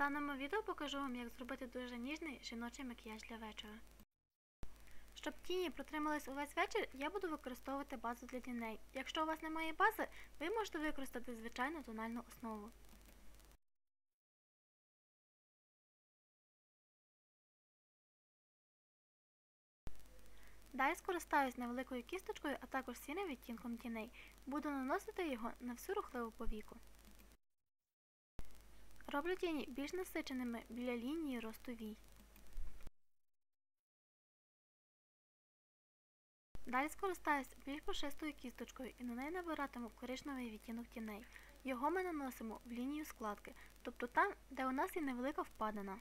даному відео покажу вам, як зробити дуже ніжний жіночий макіяж для вечора. Щоб тіні протримались увесь вечір, я буду використовувати базу для тіней. Якщо у вас немає бази, ви можете використати звичайну тональну основу. Далі скористаюсь невеликою кісточкою, а також сірим відтінком тіней. Буду наносити його на всю рухливу повіку. Роблю тіні більш насиченими біля лінії росту вій. Далі скористаюсь більш пушистою кісточкою і на неї набиратиму коричневий відтінок тіней. Його ми наносимо в лінію складки, тобто там, де у нас є невелика впадина.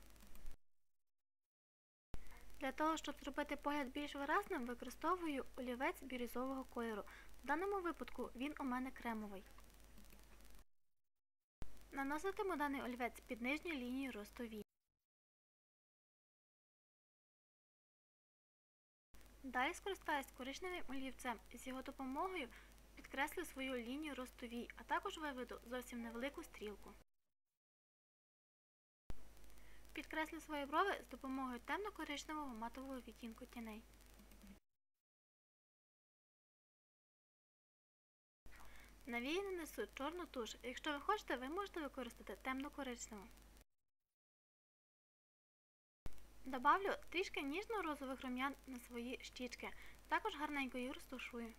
Для того, щоб зробити погляд більш виразним, використовую олівець бірюзового кольору. В даному випадку він у мене кремовий. Наноситиму даний олівець під нижню лінію росту вій. Далі скористаюсь коричневим олівцем і з його допомогою підкреслю свою лінію росту вій, а також виведу зовсім невелику стрілку. Підкреслю свої брови з допомогою темно-коричневого матового відтінку тіней. На вії нанесу чорну туш. Якщо ви хочете, ви можете використати темно-коричневу. Добавлю трішки ніжно-розових рум'ян на свої щічки. Також гарненько їх розтушую.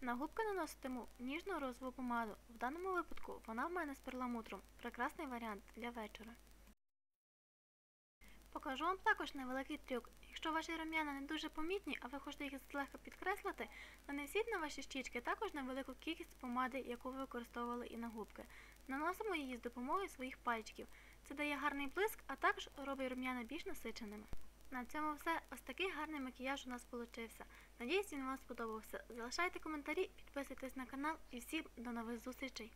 На губки наноситиму ніжну розову помаду. В даному випадку вона в мене з перламутром. Прекрасний варіант для вечора. Покажу вам також невеликий трюк. Якщо ваші рум'яна не дуже помітні, а ви хочете їх злегка підкреслити, нанесіть на ваші щічки також невелику кількість помади, яку ви використовували і на губки. Наносимо її з допомогою своїх пальчиків. Це дає гарний блиск, а також робить рум'яна більш насиченими. На цьому все. Ось такий гарний макіяж у нас получився. Надіюсь, він вам сподобався. Залишайте коментарі, підписуйтесь на канал і всім до нових зустрічей!